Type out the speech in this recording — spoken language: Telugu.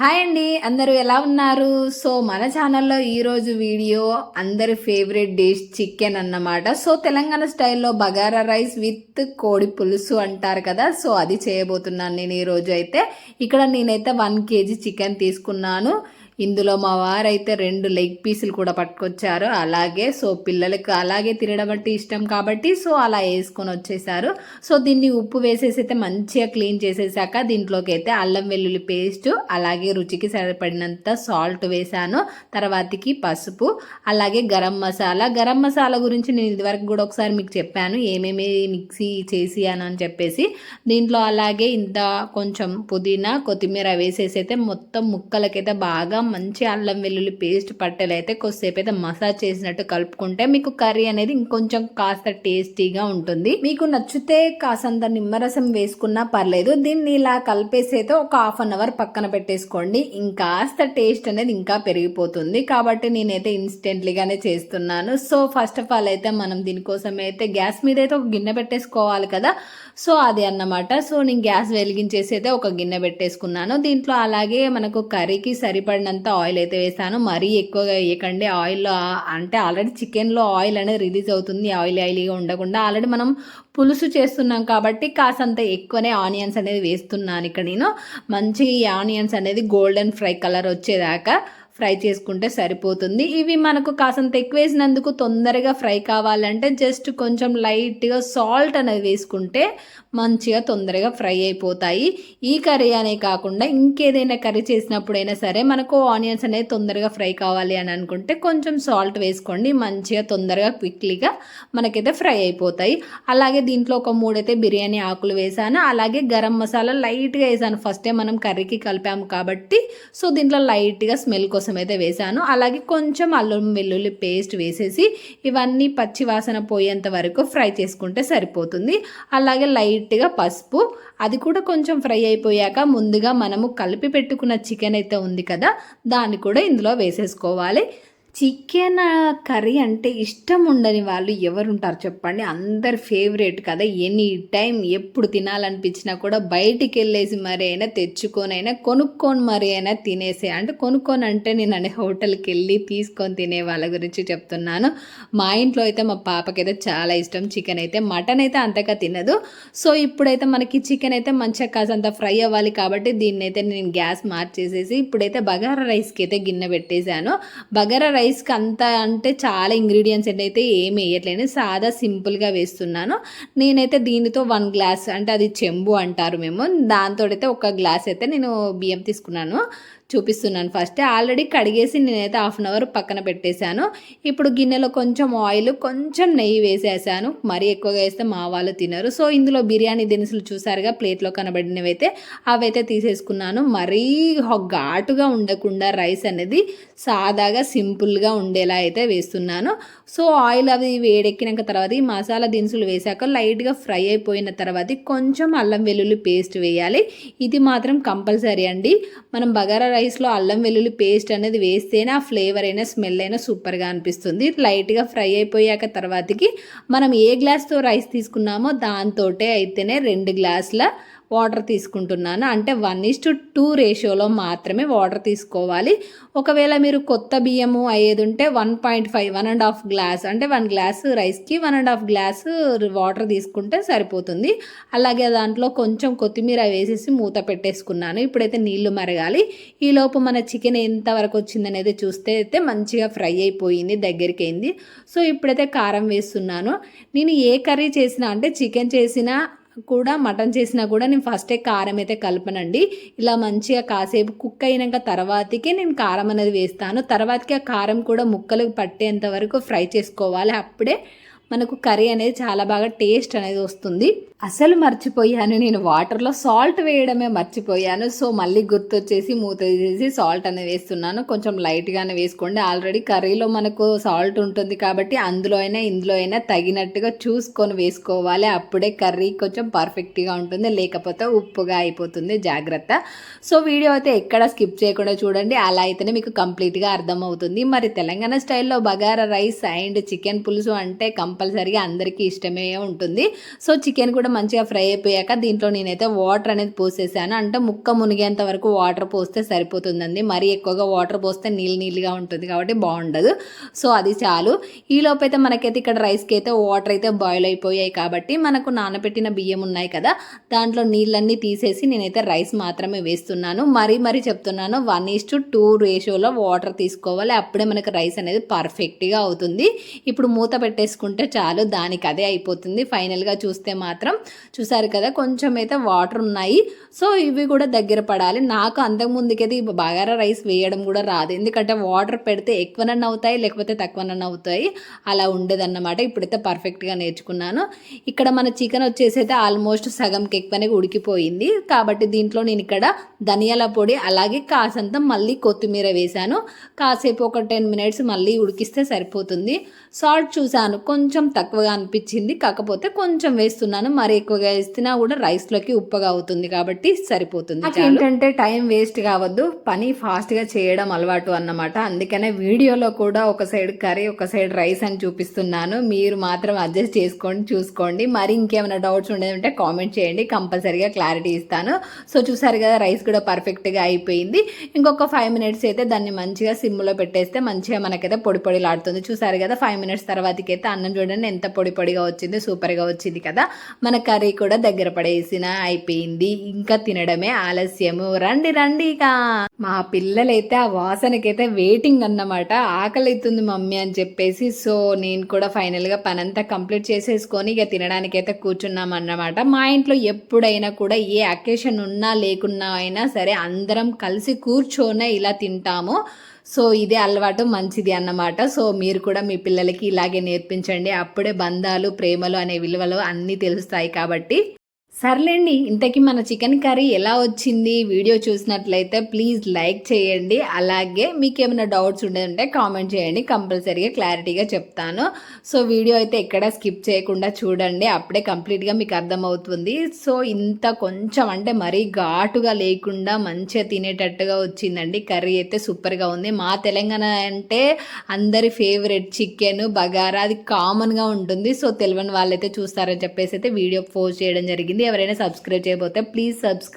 హాయ్ అండి అందరూ ఎలా ఉన్నారు? సో మన ఛానల్లో ఈరోజు వీడియో అందరి ఫేవరెట్ డిష్ చికెన్ అన్నమాట. సో తెలంగాణ స్టైల్లో బగారా రైస్ విత్ కోడి పులుసు అంటారు కదా సో అది చేయబోతున్నాను నేను ఈరోజు అయితే. ఇక్కడ నేనైతే వన్ కేజీ చికెన్ తీసుకున్నాను. ఇందులో మా వారైతే రెండు లెగ్ పీసులు కూడా పట్టుకొచ్చారు. అలాగే సో పిల్లలకు అలాగే తినడం అంటే ఇష్టం కాబట్టి సో అలా వేసుకొని వచ్చేసారు. సో దీన్ని ఉప్పు వేసేసి అయితే మంచిగా క్లీన్ చేసేసాక దీంట్లోకి అయితే అల్లం వెల్లుల్లి పేస్ట్ అలాగే రుచికి సరిపడినంత సాల్ట్ వేసాను. తర్వాతకి పసుపు అలాగే గరం మసాలా. గరం మసాలా గురించి నేను ఇదివరకు కూడా ఒకసారి మీకు చెప్పాను. ఏమేమి మిక్సీ చేసి అని చెప్పేసి. దీంట్లో అలాగే ఇంత కొంచెం పుదీనా కొత్తిమీర వేసేసి అయితే మొత్తం ముక్కలకైతే బాగా మంచి అల్లం వెల్లుల్లి పేస్ట్ పట్టెలు అయితే కొద్దిసేపు అయితే మసాజ్ చేసినట్టు కలుపుకుంటే మీకు కర్రీ అనేది ఇంకొంచెం కాస్త టేస్టీగా ఉంటుంది. మీకు నచ్చితే కాసంత నిమ్మరసం వేసుకున్నా పర్లేదు. దీన్ని ఇలా కలిపేసి అయితే ఒక హాఫ్ అన్ అవర్ పక్కన పెట్టేసుకోండి. ఇంకాస్త టేస్ట్ అనేది ఇంకా పెరిగిపోతుంది. కాబట్టి నేనైతే ఇన్స్టెంట్లీగానే చేస్తున్నాను. సో ఫస్ట్ ఆఫ్ ఆల్ అయితే మనం దీనికోసం అయితే గ్యాస్ మీద అయితే ఒక గిన్నె పెట్టేసుకోవాలి కదా. సో అది అన్నమాట. సో నేను గ్యాస్ వెలిగించేసి అయితే ఒక గిన్నె పెట్టేసుకున్నాను. దీంట్లో అలాగే మనకు కర్రీకి సరిపడినంత ఆయిల్ అయితే వేసాను మరీ ఎక్కువగా వేయకండి. ఆయిల్లో అంటే ఆల్రెడీ చికెన్లో ఆయిల్ అనేది రిలీజ్ అవుతుంది. ఆయిల్ ఆయిలీగా ఉండకుండా ఆల్రెడీ మనం పులుసు చేస్తున్నాం కాబట్టి కాసంత ఎక్కువనే ఆనియన్స్ అనేది వేస్తున్నాను ఇక్కడ నేను. మంచి ఆనియన్స్ అనేది గోల్డెన్ ఫ్రై కలర్ వచ్చేదాకా ఫ్రై చేసుకుంటే సరిపోతుంది. ఇవి మనకు కాసంత ఎక్కువ వేసినందుకు తొందరగా ఫ్రై కావాలంటే జస్ట్ కొంచెం లైట్గా సాల్ట్ అనేది వేసుకుంటే మంచిగా తొందరగా ఫ్రై అయిపోతాయి. ఈ కర్రీ అనే కాకుండా ఇంకేదైనా కర్రీ చేసినప్పుడైనా సరే మనకు ఆనియన్స్ అనేది తొందరగా ఫ్రై కావాలి అని అనుకుంటే కొంచెం సాల్ట్ వేసుకోండి. మంచిగా తొందరగా క్విక్లీగా మనకైతే ఫ్రై అయిపోతాయి. అలాగే దీంట్లో ఒక మూడైతే బిర్యానీ ఆకులు వేసాను. అలాగే గరం మసాలా లైట్గా వేసాను. ఫస్టే మనం కర్రీకి కలిపాము కాబట్టి సో దీంట్లో లైట్గా స్మెల్ కోసం అయితే వేసాను అలాగే కొంచెం అల్లం వెల్లుల్లి పేస్ట్ వేసేసి ఇవన్నీ పచ్చి వాసన పోయేంత వరకు ఫ్రై చేసుకుంటే సరిపోతుంది. అలాగే లైట్గా పసుపు. అది కూడా కొంచెం ఫ్రై అయిపోయాక ముందుగా మనము కలిపి పెట్టుకున్న చికెన్ అయితే ఉంది కదా దాన్ని కూడా ఇందులో వేసేసుకోవాలి. చికెన్ కర్రీ అంటే ఇష్టం ఉండని వాళ్ళు ఎవరుంటారు చెప్పండి? అందరి ఫేవరెట్ కదా. ఎనీ టైం ఎప్పుడు తినాలనిపించినా కూడా బయటికి వెళ్ళేసి మరి అయినా తెచ్చుకొని అయినా కొనుక్కొని మరి అయినా తినేసే అంటే కొనుక్కొని అంటే నేను అనే హోటల్కి వెళ్ళి తీసుకొని తినే వాళ్ళ గురించి చెప్తున్నాను. మా ఇంట్లో అయితే మా పాపకైతే చాలా ఇష్టం. చికెన్ అయితే మటన్ అయితే అంతగా తినదు. సో ఇప్పుడైతే మనకి చికెన్ అయితే మంచిగా కాసంత ఫ్రై అవ్వాలి కాబట్టి దీన్ని అయితే నేను గ్యాస్ మార్చేసేసి ఇప్పుడైతే బగారా రైస్కి అయితే గిన్నె పెట్టేశాను. బగారా రైస్ రైస్కి అంత అంటే చాలా ఇంగ్రీడియంట్స్ అయితే ఏమి వేయట్లేదు. సాదా సింపుల్గా వేస్తున్నాను. నేనైతే దీనితో వన్ గ్లాస్ అంటే అది చెంబు అంటారు మేము. దాంతో అయితే ఒక గ్లాస్ అయితే నేను బియ్యం తీసుకున్నాను. చూపిస్తున్నాను ఫస్ట్. ఆల్రెడీ కడిగేసి నేనైతే హాఫ్ అన్ అవర్ పక్కన పెట్టేశాను. ఇప్పుడు గిన్నెలో కొంచెం ఆయిల్ కొంచెం నెయ్యి వేసేసాను. మరీ ఎక్కువగా వేస్తే మా వాళ్ళు తినరు. సో ఇందులో బిర్యానీ దినుసులు చూసారుగా ప్లేట్లో కనబడినవి అయితే అవైతే తీసేసుకున్నాను. మరీ ఘాటుగా ఉండకుండా రైస్ అనేది సాదాగా సింపుల్గా ఉండేలా అయితే వేస్తున్నాను. సో ఆయిల్ అవి వేడెక్కినాక తర్వాత ఈ మసాలా దినుసులు వేసాక లైట్గా ఫ్రై అయిపోయిన తర్వాత కొంచెం అల్లం వెల్లుల్లి పేస్ట్ వేయాలి. ఇది మాత్రం కంపల్సరీ అండి. మనం బగారా రైస్లో అల్లం వెల్లుల్లి పేస్ట్ అనేది వేస్తేనే ఆ ఫ్లేవర్ అయినా స్మెల్ అయినా సూపర్గా అనిపిస్తుంది. లైట్గా ఫ్రై అయిపోయాక తర్వాతకి మనం ఏ గ్లాస్తో రైస్ తీసుకున్నామో దాంతో అయితేనే రెండు గ్లాసుల వాటర్ తీసుకుంటున్నాను. అంటే వన్ ఇస్ టు టూ రేషియోలో మాత్రమే వాటర్ తీసుకోవాలి. ఒకవేళ మీరు కొత్త బియ్యము అయ్యేది ఉంటే one point five one and half glass అంటే వన్ గ్లాస్ రైస్కి one and half glass water తీసుకుంటే సరిపోతుంది. అలాగే దాంట్లో కొంచెం కొత్తిమీర వేసేసి మూత పెట్టేసుకున్నాను. ఇప్పుడైతే నీళ్ళు మరగాలి. ఈలోపు మన చికెన్ ఎంతవరకు వచ్చిందనేది చూస్తే అయితే మంచిగా ఫ్రై అయిపోయింది దగ్గరికి అయింది సో ఇప్పుడైతే కారం వేస్తున్నాను. నేను ఏ కర్రీ చేసినా అంటే చికెన్ చేసినా కూడా మటన్ చేసినా కూడా నేను ఫస్టే కారం అయితే కలపనండి. ఇలా మంచిగా కాసేపు కుక్ అయినాక తర్వాతకి నేను కారం అనేది వేస్తాను. తర్వాతకి ఆ కారం కూడా ముక్కలు పట్టేంత వరకు ఫ్రై చేసుకోవాలి. అప్పుడే మనకు కర్రీ అనేది చాలా బాగా టేస్ట్ అనేది వస్తుంది. అసలు మర్చిపోయాను. నేను వాటర్లో సాల్ట్ వేయడమే మర్చిపోయాను. సో మళ్ళీ గుర్తొచ్చేసి మూత తీసేసి సాల్ట్ అనేది వేస్తున్నాను. కొంచెం లైట్గానే వేసుకోండి. ఆల్రెడీ కర్రీలో మనకు సాల్ట్ ఉంటుంది కాబట్టి అందులో అయినా ఇందులో అయినా తగినట్టుగా చూసుకొని వేసుకోవాలి. అప్పుడే కర్రీ కొంచెం పర్ఫెక్ట్గా ఉంటుంది. లేకపోతే ఉప్పుగా అయిపోతుంది. జాగ్రత్త. సో వీడియో అయితే ఎక్కడ స్కిప్ చేయకుండా చూడండి. అలా అయితేనే మీకు కంప్లీట్గా అర్థమవుతుంది. మరి తెలంగాణ స్టైల్లో బగారా రైస్ అండ్ చికెన్ పులుసు అంటే కంపల్సరీ కంపల్సరీగా అందరికీ ఇష్టమే ఉంటుంది. సో చికెన్ కూడా మంచిగా ఫ్రై అయిపోయాక దీంట్లో నేనైతే వాటర్ అనేది పోసేసాను. అంటే ముక్క మునిగేంత వరకు వాటర్ పోస్తే సరిపోతుందండి. మరీ ఎక్కువగా వాటర్ పోస్తే నీళ్ళు నీళ్ళుగా ఉంటుంది కాబట్టి బాగుండదు. సో అది చాలు. ఈ లోపైతే మనకైతే ఇక్కడ రైస్కి అయితే వాటర్ అయితే బాయిల్ అయిపోయాయి కాబట్టి మనకు నానబెట్టిన బియ్యం ఉన్నాయి కదా దాంట్లో నీళ్ళన్నీ తీసేసి నేనైతే రైస్ మాత్రమే వేస్తున్నాను. మరీ మరీ చెప్తున్నాను వన్ ఈస్ టు టూ రేషియోలో వాటర్ తీసుకోవాలి. అప్పుడే మనకు రైస్ అనేది పర్ఫెక్ట్గా అవుతుంది. ఇప్పుడు మూత పెట్టేసుకుంటే చాలు దానికి అదే అయిపోతుంది. ఫైనల్గా చూస్తే మాత్రం చూసారు కదా కొంచెం అయితే వాటర్ ఉన్నాయి. సో ఇవి కూడా దగ్గర పడాలి. నాకు అంతకుముందుకైతే ఈ బగారా రైస్ వేయడం కూడా రాదు. ఎందుకంటే వాటర్ పెడితే ఎక్కువనన్నా అవుతాయి లేకపోతే తక్కువనన్నా అవుతాయి. అలా ఉండేదన్నమాట. ఇప్పుడైతే పర్ఫెక్ట్గా నేర్చుకున్నాను. ఇక్కడ మన చికెన్ వచ్చేసి అయితే ఆల్మోస్ట్ సగంకి ఎక్కువనే ఉడికిపోయింది. కాబట్టి దీంట్లో నేను ఇక్కడ ధనియాల పొడి అలాగే కాసంత మళ్ళీ కొత్తిమీర వేశాను. కాసేపు ఒక టెన్ మినిట్స్ మళ్ళీ ఉడికిస్తే సరిపోతుంది. సాల్ట్ చూశాను. కొంచెం తక్కువగా అనిపించింది. కాకపోతే కొంచెం వేస్తున్నాను. మరి ఎక్కువగా వేస్తున్నా కూడా రైస్లోకి ఉప్పగా అవుతుంది కాబట్టి సరిపోతుంది. ఏంటంటే టైం వేస్ట్ కావద్దు. పని ఫాస్ట్గా చేయడం అలవాటు అన్నమాట. అందుకనే వీడియోలో కూడా ఒక సైడ్ కర్రీ ఒక సైడ్ రైస్ అని చూపిస్తున్నాను. మీరు మాత్రం అడ్జస్ట్ చేసుకోండి చూసుకోండి. మరి ఇంకేమైనా డౌట్స్ ఉండేదంటే కామెంట్ చేయండి. కంపల్సరీగా క్లారిటీ ఇస్తాను. సో చూసారు కదా రైస్ కూడా పర్ఫెక్ట్గా అయిపోయింది. ఇంకొక ఫైవ్ మినిట్స్ అయితే దాన్ని మంచిగా సిమ్లో పెట్టేస్తే మంచిగా మనకైతే పొడి పొడిలాడుతుంది. చూసారు కదా ఫైవ్ మినిట్స్ తర్వాతకి అయితే అన్నం చూడండి ఎంత పొడి పొడిగా వచ్చింది సూపర్గా వచ్చింది కదా. మన కర్రీ కూడా దగ్గర పడేసిన అయిపోయింది. ఇంకా తినడమే ఆలస్యము. రండి రండి ఇక. మా పిల్లలైతే ఆ వాసనకైతే వెయిటింగ్ అన్నమాట. ఆకలి అవుతుంది మమ్మీ అని చెప్పేసి సో నేను కూడా ఫైనల్గా పనంతా కంప్లీట్ చేసేసుకొని ఇక తినడానికైతే కూర్చున్నాం అన్నమాట. మా ఇంట్లో ఎప్పుడైనా కూడా ఏ అకేషన్ ఉన్నా లేకున్నా అయినా సరే అందరం కలిసి కూర్చోనే ఇలా తింటాము. సో ఇదే అలవాటు మంచిది అన్నమాట. సో మీరు కూడా మీ పిల్లలకి ఇలాగే నేర్పించండి. అప్పుడే బంధాలు ప్రేమలు అనే విలువలు అన్నీ తెలుస్తాయి కాబట్టి. సర్లేండి ఇంతకీ మన చికెన్ కర్రీ ఎలా వచ్చింది వీడియో చూసినట్లయితే ప్లీజ్ లైక్ చేయండి. అలాగే మీకు ఏమైనా డౌట్స్ ఉండేదంటే కామెంట్ చేయండి కంపల్సరీగా క్లారిటీగా చెప్తాను. సో వీడియో అయితే ఎక్కడ స్కిప్ చేయకుండా చూడండి అప్పుడే కంప్లీట్గా మీకు అర్థమవుతుంది. సో ఇంత కొంచెం అంటే మరీ ఘాటుగా లేకుండా మంచిగా తినేటట్టుగా వచ్చిందండి. కర్రీ అయితే సూపర్గా ఉంది. మా తెలంగాణ అంటే అందరి ఫేవరెట్ చికెన్ బగారా అది కామన్గా ఉంటుంది. సో తెలియని వాళ్ళైతే చూస్తారని చెప్పేసి అయితే వీడియో పోస్ట్ చేయడం జరిగింది. ఎవరైనా సబ్స్క్రైబ్ చేయకపోతే ప్లీజ్ సబ్స్క్రైబ్